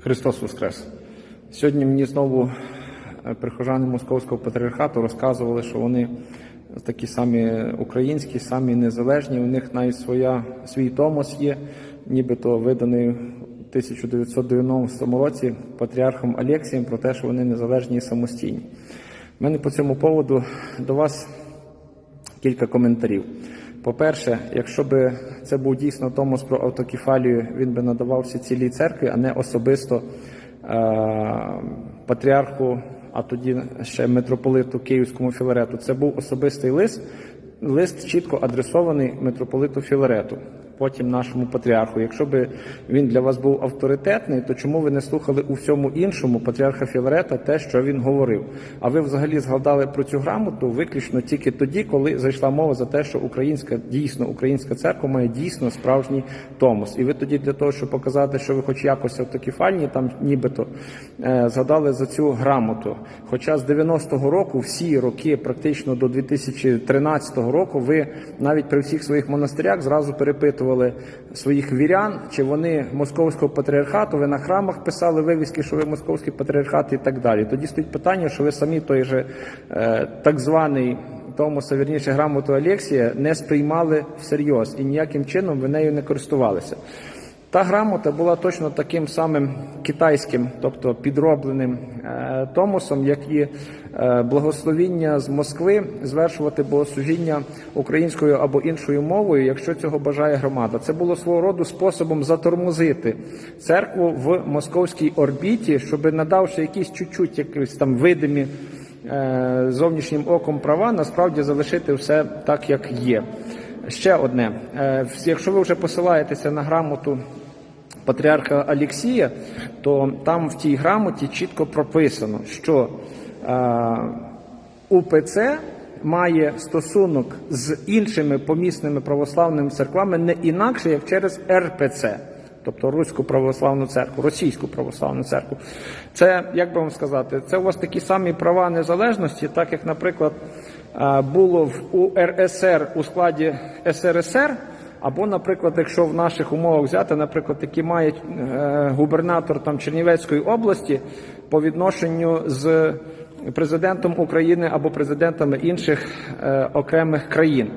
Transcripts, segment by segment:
Христос Воскрес! Сьогодні мені знову е, прихожани Московського патріархату розказували, що вони такі самі українські, самі незалежні. У них навіть своя, свій томос є, нібито виданий у 1990 році патріархом Алексієм про те, що вони незалежні і самостійні. У мене по цьому поводу до вас кілька коментарів. По-перше, якщо б це був дійсно Томос про автокефалію, він би надавався цілій церкві, а не особисто е- патріарху, а тоді ще митрополиту Київському Філарету. Це був особистий лист, лист чітко адресований митрополиту Філарету, потім нашому патріарху. Якщо б він для вас був авторитетний, то чому ви не слухали у всьому іншому патріарха Філарета те, що він говорив? А ви взагалі згадали про цю грамоту виключно тільки тоді, коли зайшла мова за те, що українська дійсно українська церква має дійсно справжній томос. І ви тоді для того, щоб показати, що ви хоч якось автокефальні, там нібито е, згадали за цю грамоту. Хоча з 90-го року, всі роки, практично до 2013 року, ви навіть при всіх своїх монастирях зразу перепитували своїх вірян, чи вони московського патріархату, ви на храмах писали вивіски, що ви московський патріархат і так далі. Тоді стоїть питання, що ви самі той же е, так званий Томоса, вірніше, грамоту Алексія не сприймали всерйоз і ніяким чином ви нею не користувалися. Та грамота була точно таким самим китайським, тобто підробленим е, томосом, як і е, благословіння з Москви звершувати богослужіння українською або іншою мовою, якщо цього бажає громада. Це було свого роду способом затормозити церкву в московській орбіті, щоб надавши якісь чуть-чуть якісь там видимі е, зовнішнім оком права, насправді залишити все так, як є. Ще одне, Е, якщо ви вже посилаєтеся на грамоту патріарха Алексія, то там в тій грамоті чітко прописано, що е, УПЦ має стосунок з іншими помісними православними церквами не інакше, як через РПЦ. Тобто Руську православну церкву, російську православну церкву. Це, як би вам сказати, це у вас такі самі права незалежності, так як, наприклад, було в УРСР у складі СРСР, або, наприклад, якщо в наших умовах взяти, наприклад, які мають е, губернатор там Чернівецької області по відношенню з президентом України або президентами інших е, окремих країн.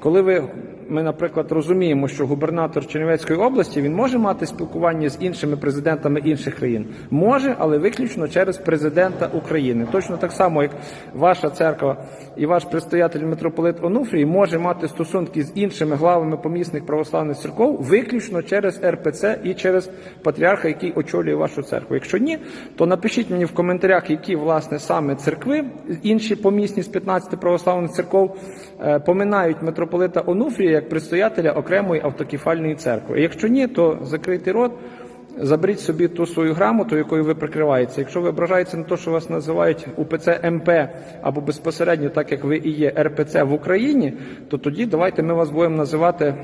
Коли ви ми, наприклад, розуміємо, що губернатор Чернівецької області він може мати спілкування з іншими президентами інших країн, може, але виключно через президента України. Точно так само, як ваша церква і ваш предстоятель митрополит Онуфрій може мати стосунки з іншими главами помісних православних церков виключно через РПЦ і через патріарха, який очолює вашу церкву. Якщо ні, то напишіть мені в коментарях, які власне саме церкви, інші помісні з 15 православних церков поминають митрополита Онуфрія як предстоятеля окремої автокефальної церкви. Якщо ні, то закрийте рот. Заберіть собі ту свою грамоту, якою ви прикриваєтеся. Якщо ви ображаєтеся на те, що вас називають УПЦ МП або безпосередньо, так як ви і є РПЦ в Україні, то тоді давайте ми вас будемо називати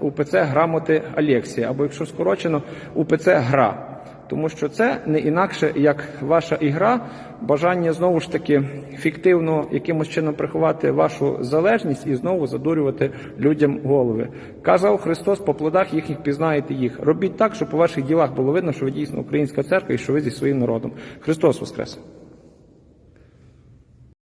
УПЦ грамоти Алексія, або якщо скорочено УПЦ ГРА. Тому що це не інакше як ваша ігра, бажання знову ж таки фіктивно якимось чином приховати вашу залежність і знову задурювати людям голови. Казав Христос, по плодах їхніх пізнаєте їх. Робіть так, щоб по ваших ділах було видно, що ви дійсно українська церква і що ви зі своїм народом. Христос Воскрес!